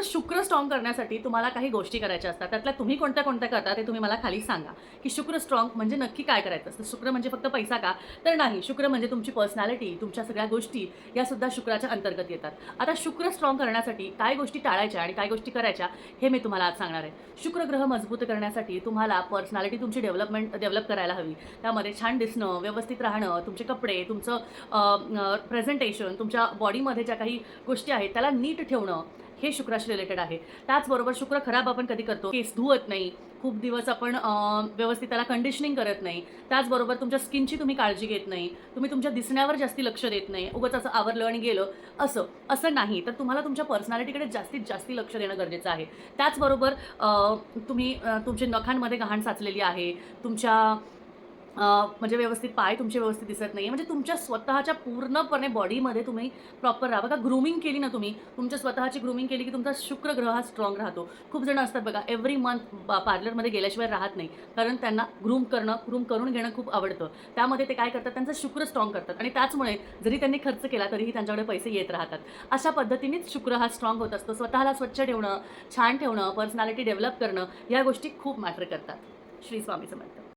तुमचं शुक्र स्ट्रॉंग करण्यासाठी तुम्हाला काही गोष्टी करायच्या असतात. त्यातल्या तुम्ही कोणत्या कोणत्या करता ते तुम्ही मला खाली सांगा. की शुक्र स्ट्रॉंग म्हणजे नक्की काय करायचं असतं? शुक्र म्हणजे फक्त पैसा का? तर नाही. शुक्र म्हणजे तुमची पर्सनॅलिटी तुमच्या सगळ्या गोष्टी या सुद्धा शुक्राच्या अंतर्गत येतात. आता शुक्र स्ट्रॉंग करण्यासाठी काय गोष्टी टाळायच्या आणि काय गोष्टी करायच्या हे मी तुम्हाला आज सांगणार आहे. शुक्र ग्रह मजबूत करण्यासाठी तुम्हाला पर्सनॅलिटी तुमची डेव्हलपमेंट डेव्हलप करायला हवी. त्यामध्ये छान दिसणं व्यवस्थित राहणं तुमचे कपडे तुमचं प्रेझेंटेशन तुमच्या बॉडीमध्ये ज्या काही गोष्टी आहेत त्याला नीट ठेवणं हे शुक्राशी रिलेटेड आहे. त्याचबरोबर शुक्र खराब आपण कधी करतो? केस धुवत नाही. खूप दिवस आपण व्यवस्थित त्याला कंडिशनिंग करत नाही. त्याचबरोबर तुमच्या स्किनची तुम्ही काळजी घेत नाही. तुम्ही तुमच्या दिसण्यावर जास्ती लक्ष देत नाही. उगाच असं आवरलं आणि गेलं. असं असं नाही. तर तुम्हाला तुमच्या पर्सनॅलिटीकडे जास्तीत जास्ती लक्ष देणं गरजेचं आहे. त्याचबरोबर तुम्ही तुमच्या नखांमध्ये घाण साचलेली आहे. तुमच्या म्हणजे व्यवस्थित पाय तुमचे व्यवस्थित दिसत नाही म्हणजे तुमच्या स्वतःच्या पूर्णपणे बॉडीमध्ये तुम्ही प्रॉपर राहा. बघा ग्रूमिंग केली ना तुम्ही तुमच्या स्वतःची ग्रूमिंग केली की तुमचा शुक्र ग्रह हा स्ट्रॉंग राहतो. खूप जण असतात बघा एव्हरी मंथ पार्लरमध्ये गेल्याशिवाय राहत नाही. कारण त्यांना ग्रूम करणं ग्रूम करून घेणं खूप आवडतं. त्यामध्ये ते काय करतात त्यांचं शुक्र स्ट्रॉंग करतात. आणि त्याचमुळे जरी त्यांनी खर्च केला तरीही त्यांच्याकडे पैसे येत राहतात. अशा पद्धतीनेच शुक्र हा स्ट्रॉंग होत असतो. स्वतःला स्वच्छ ठेवणं छान ठेवणं पर्सनॅलिटी डेव्हलप करणं या गोष्टी खूप मॅटर करतात. श्री स्वामी समर्थ.